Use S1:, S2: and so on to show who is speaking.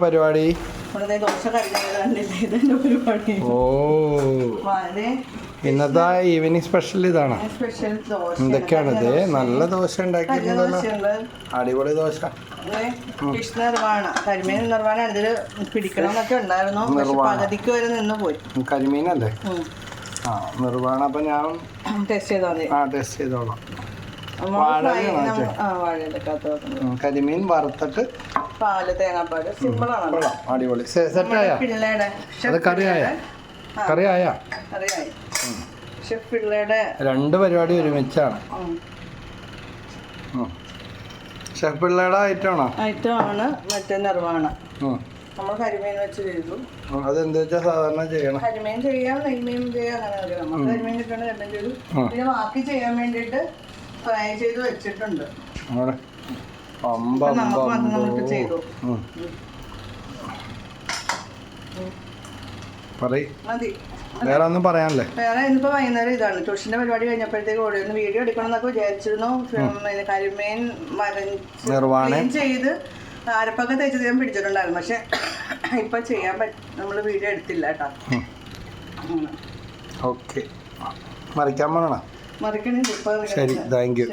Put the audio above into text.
S1: പരിപാടി? ഇന്നത്തെ evening special ഇതാണ്?
S2: ദോശ.
S1: നല്ല ദോശ ഉണ്ടാക്കിയിട്ടുണ്ടല്ലോ അടിപൊളി ദോശ.
S2: ഫിഷ് നിർവാണ. കരിമീൻ നിർവാണ പിടിക്കണം എന്നൊക്കെ ഉണ്ടായിരുന്നു. പക്ഷെ പകുതിക്ക് വരെ നിന്ന് പോയി.
S1: കരിമീനല്ലേ? ആ നിർവാണ അപ്പൊ ഞാൻ
S2: ടെസ്റ്റ്
S1: ആ ടെസ്റ്റ് ചെയ്തോളാം. കരിമീൻ വറുത്തിട്ട്
S2: പാൽ തേങ്ങാപ്പാൽ.
S1: സിമ്പിളാണ് അടിപൊളി. സെറ്റായ?
S2: പിള്ളയുടെ
S1: അത് കറിയായ? കറിയായ?
S2: അറിയായി ഷെഫ് പിള്ളയുടെ
S1: രണ്ട് പരിപാടി ഒരുമിച്ചാണ്. ഷെഫ് പിള്ളേടെ ഐറ്റമാണോ?
S2: ഐറ്റമാണ്. മറ്റേ
S1: നിറവാണ്
S2: നമ്മൾ കരിമീൻ വെച്ച് ചെയ്തു.
S1: അതെന്താ വെച്ചാൽ സാധാരണ ചെയ്യണം?
S2: കരിമീൻ ചെയ്യാം നെയ്മീൻ ചെയ്യാം അങ്ങനെ നമ്മൾ കരിമീൻ കിട്ടണ രണ്ടും ചെയ്തു. പിന്നെ ബാക്കി ചെയ്യാൻ വേണ്ടിയിട്ട് ഫ്രൈ ചെയ്ത് വെച്ചിട്ടുണ്ട്. നമുക്ക്. ചെയ്തു. മതി.
S1: വേറെ ഒന്നും പറയാനല്ലേ?
S2: വേറെ ഇന്നിപ്പോ വൈകുന്നേരം ഇതാണ്. ട്യൂഷന്റെ പരിപാടി കഴിഞ്ഞപ്പോഴത്തേക്ക് ഓടി ഒന്ന് വീഡിയോ എടുക്കണം എന്നൊക്കെ വിചാരിച്ചിരുന്നു. കരിമേൻ ക്ലീൻ ചെയ്ത് അരപ്പൊക്കെ തേച്ചത് ഞാൻ പിടിച്ചിട്ടുണ്ടായിരുന്നു. പക്ഷെ ഇപ്പൊ ചെയ്യാൻ പറ്റും നമ്മൾ വീഡിയോ എടുത്തില്ല കേട്ടോ.
S1: ഓക്കെ. മറിക്കാൻ പോകണം
S2: മറിക്കണേ ഇപ്പൊ
S1: ശരി. Thank you.